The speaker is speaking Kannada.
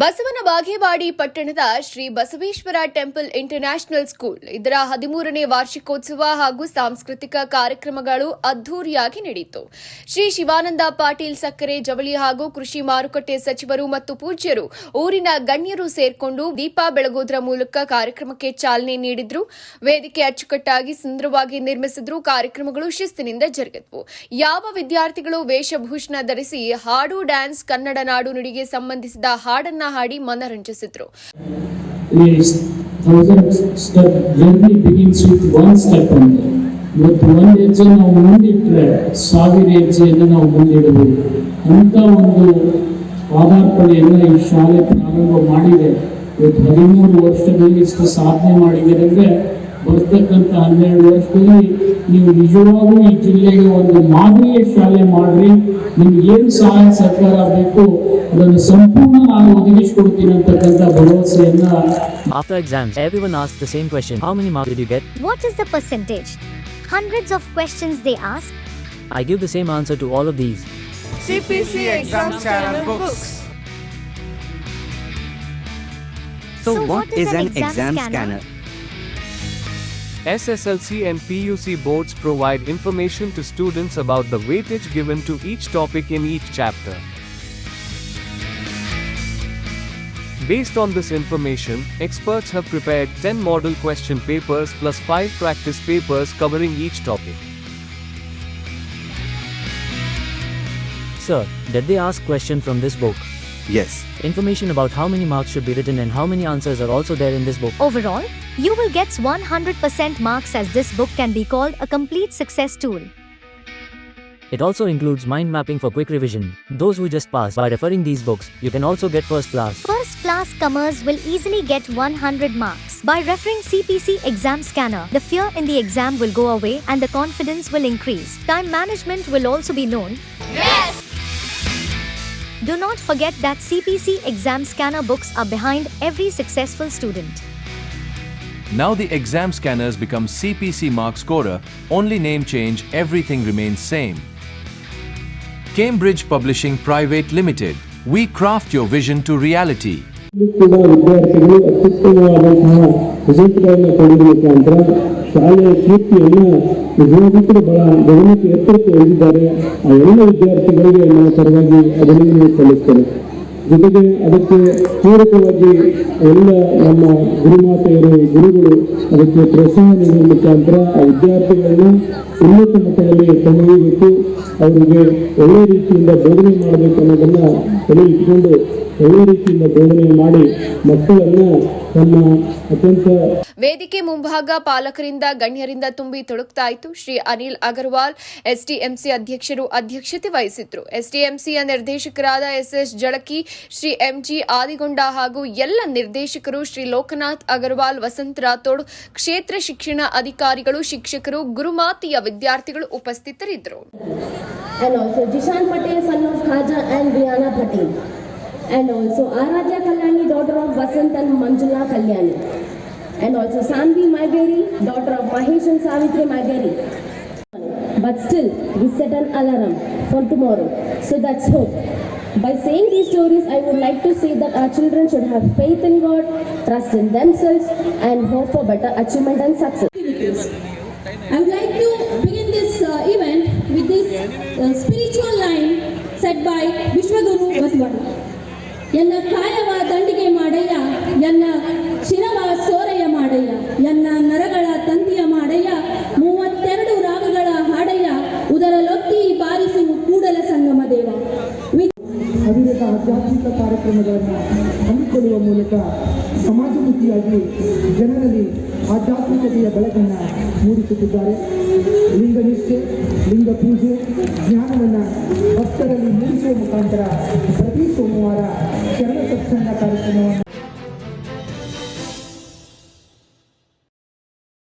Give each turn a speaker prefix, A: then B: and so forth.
A: ಬಸವನ ಬಾಗೇವಾಡಿ ಪಟ್ಟಣದ Shri Basaveshwara temple international school ಇದರ ಹದಿಮೂರನೇ ವಾರ್ಷಿಕೋತ್ಸವ ಹಾಗೂ ಸಾಂಸ್ಕೃತಿಕ ಕಾರ್ಯಕ್ರಮಗಳು ಅದ್ದೂರಿಯಾಗಿ ನಡೆಯಿತು. ಶ್ರೀ ಶಿವಾನಂದ ಪಾಟೀಲ್ ಸಕ್ಕರೆ ಜವಳಿ ಹಾಗೂ ಕೃಷಿ ಮಾರುಕಟ್ಟೆ ಸಚಿವರು ಮತ್ತು ಪೂಜ್ಯರು ಊರಿನ ಗಣ್ಯರು ಸೇರ್ಕೊಂಡು ದೀಪ ಬೆಳಗೋದ್ರ ಮೂಲಕ ಕಾರ್ಯಕ್ರಮಕ್ಕೆ ಚಾಲನೆ ನೀಡಿದ್ರು. ವೇದಿಕೆ ಅಚ್ಚುಕಟ್ಟಾಗಿ ಸುಂದರವಾಗಿ ನಿರ್ಮಿಸಿದ್ರು. ಕಾರ್ಯಕ್ರಮಗಳು ಶಿಸ್ತಿನಿಂದ ಜರುಗಿದ್ವು. ಯಾವ ವಿದ್ಯಾರ್ಥಿಗಳು ವೇಷಭೂಷಣ ಧರಿಸಿ ಹಾಡು, ಡ್ಯಾನ್ಸ್, ಕನ್ನಡ ನಾಡು ನುಡಿಗೆ ಸಂಬಂಧಿಸಿದ ಹಾಡನ್ನ ಹಾಡಿ ಮನರಂಜಿಸಿದ್ರು.
B: ಇವತ್ತು ಒಂದು ಹೆಜ್ಜೆ ನಾವು ಮುಂದಿಟ್ಟರೆ ಸಾವಿರ ಹೆಜ್ಜೆಯನ್ನು ನಾವು ಮುಂದಿಡಬಹುದು ಅಂತ ಒಂದು ಪಾದಾರ್ಪಣೆಯನ್ನು ಈ ಶಾಲೆ ಪ್ರಾರಂಭ ಮಾಡಿದೆ. ಇವತ್ತು ಹದಿಮೂರು ವರ್ಷದಲ್ಲಿ ಇಷ್ಟು ಸಾಧನೆ ಮಾಡಿದೆ ಅಂದರೆ ಬರ್ತಕ್ಕಂಥ ಹನ್ನೆರಡು ವರ್ಷದಲ್ಲಿ ನೀವು ನಿಜವಾಗೂ ಈ ಜಿಲ್ಲೆಗೆ ಒಂದು ಮಾದರಿಯ ಶಾಲೆ ಮಾಡ್ರಿ ನಿಮ್ಗೆ ಏನು ಸಹಾಯ ಸಹಕಾರ ಬೇಕು ಅದನ್ನು ಸಂಪೂರ್ಣ ನಾನು ಒದಗಿಸ್ಕೊಡ್ತೀನಿ ಅಂತಕ್ಕಂಥ ಭರವಸೆಯನ್ನ
C: After exams, everyone asks the same question How many marks did you get?
D: What is the percentage? Hundreds of questions they ask.
C: I give the same answer to all of these.
E: CPC exam scanner books.
F: So, what is, an exam, scanner?
E: SSLC and PUC boards provide information to students about the weightage given to each topic in each chapter. Based on this information, experts have prepared 10 model question papers plus 5 practice papers covering each topic.
C: Sir, did they ask question from this book?
F: Yes.
C: Information about how many marks should be written and how many answers are also there in this book.
D: Overall, you will get 100% marks as this book can be called a complete success tool.
C: It also includes mind mapping for quick revision. Those who just pass by referring these books, you can also get first class.
D: First class comers will easily get 100 marks. By referring CPC exam scanner, the fear in the exam will go away and the confidence will increase. Time management will also be known. Yes! Do not forget that CPC exam scanner books are behind every successful student.
G: Now the exam scanners become CPC mark scorer, only name change, everything remains same. Cambridge Publishing Private Limited. We craft your vision to reality.
B: ಕೂಡ ವಿದ್ಯಾರ್ಥಿಗಳು ಅತ್ಯುತ್ತಮವಾದಂತಹ ರಿಸಲ್ಟ್ಗಳನ್ನು ಕೊಡುವ ಮುಖಾಂತರ ಶಾಲೆಯ ಕೀರ್ತಿಯನ್ನು ನಿಜವಾಗಿದ್ದರೆ ಬಹಳ ಗಗನಕ್ಕೆ ಎತ್ತರಕ್ಕೆ ಆ ಎಲ್ಲ ವಿದ್ಯಾರ್ಥಿಗಳಿಗೆ ನಾನು ಸರಿಯಾಗಿ ಅಭಿನಂದನೆ ಸಲ್ಲಿಸ್ತೇನೆ. ಜೊತೆಗೆ ಅದಕ್ಕೆ ಪೂರಕವಾಗಿ ಎಲ್ಲ ನಮ್ಮ ಗುರುಮಾತೆಯರು, ಗುರುಗಳು ಅದಕ್ಕೆ ಪ್ರೋತ್ಸಾಹ ನೀಡುವ ಮುಖಾಂತರ ಆ ವಿದ್ಯಾರ್ಥಿಗಳನ್ನು ಉನ್ನತ ಮಟ್ಟದಲ್ಲಿ ಕೊಂಡೊಯ್ಯಬೇಕು ಅವರಿಗೆ ಒಳ್ಳೆ ರೀತಿಯಿಂದ ಬೋಧನೆ ಮಾಡಬೇಕು ಅನ್ನೋದನ್ನ ತಲೆ ಇಟ್ಕೊಂಡು ಒಳ್ಳೆ ರೀತಿಯಿಂದ ಬೋಧನೆ ಮಾಡಿ ಮಕ್ಕಳನ್ನ ತಮ್ಮ ಅತ್ಯಂತ
A: ವೇದಿಕೆ ಮುಂಭಾಗ ಪಾಲಕರಿಂದ ಗಣ್ಯರಿಂದ ತುಂಬಿ ತೊಡಗ್ತಾ ಇತ್ತು. ಶ್ರೀ ಅನಿಲ್ ಅಗರ್ವಾಲ್, ಎಸ್ಡಿಎಂಸಿ ಅಧ್ಯಕ್ಷರು ಅಧ್ಯಕ್ಷತೆ ವಹಿಸಿದ್ರು. ಎಸ್ಡಿಎಂಸಿಯ ನಿರ್ದೇಶಕರಾದ S S Jalaki Shri M G Adigonda ಹಾಗೂ ಎಲ್ಲ ನಿರ್ದೇಶಕರು ಶ್ರೀ ಲೋಕನಾಥ್ ಅಗರ್ವಾಲ್ ವಸಂತ್ ರಾಥೋಡ್ ಕ್ಷೇತ್ರ ಶಿಕ್ಷಣ ಅಧಿಕಾರಿಗಳು ಶಿಕ್ಷಕರು ಗುರುಮಾತೆಯ ವಿದ್ಯಾರ್ಥಿಗಳು ಉಪಸ್ಥಿತರಿದ್ದರು
H: and also Aradhya Kalyani, daughter of Vasant and Manjula Kalyani. And also Sanvi Magari, daughter of Mahesh and Savitri Magari. But still, we set an alarm for tomorrow. So that's hope. By saying these stories, I would like to say that our children should have faith in God, trust in themselves, and hope for better achievement and success.
I: I would like to begin this uh, event with this uh, spiritual line said by Vishwaguru Vasavana. ಎನ್ನ ಕಾಯವ ದಂಡಿಗೆ ಮಾಡಯ್ಯ ಎನ್ನ ಶಿರವ ಸೋರೆಯ ಮಾಡಯ್ಯ ಎನ್ನ ನರಗಳ ತಂತಿಯ ಮಾಡಯ್ಯ ಮೂವತ್ತೆರಡು ರಾಗಗಳ ಹಾಡಯ್ಯ ಉದರಲೊತ್ತಿ ಬಾರಿಸು ಕೂಡಲ ಸಂಗಮ ದೇವ
B: ಆಧ್ಯಾತ್ಮಿಕ ಕಾರ್ಯಕ್ರಮಗಳನ್ನು ಹಮ್ಮಿಕೊಳ್ಳುವ ಮೂಲಕ ಸಮಾಜಮುಖಿಯಾಗಿ ಜನರಲ್ಲಿ ಆಧ್ಯಾತ್ಮಿಕತೆಯ ಬೆಳಕನ್ನು ಮೂಡಿಸುತ್ತಿದ್ದಾರೆ. ಲಿಂಗನಿಷ್ಠೆ ಲಿಂಗ ಪೂಜೆ, ಜ್ಞಾನವನ್ನು ಭಕ್ತರಲ್ಲಿ ಮೂಡಿಸುವ ಮುಖಾಂತರ ಪ್ರತಿ ಸೋಮವಾರ ಶರಣ ಸತ್ಸಂಗ ಕಾರ್ಯಕ್ರಮವನ್ನು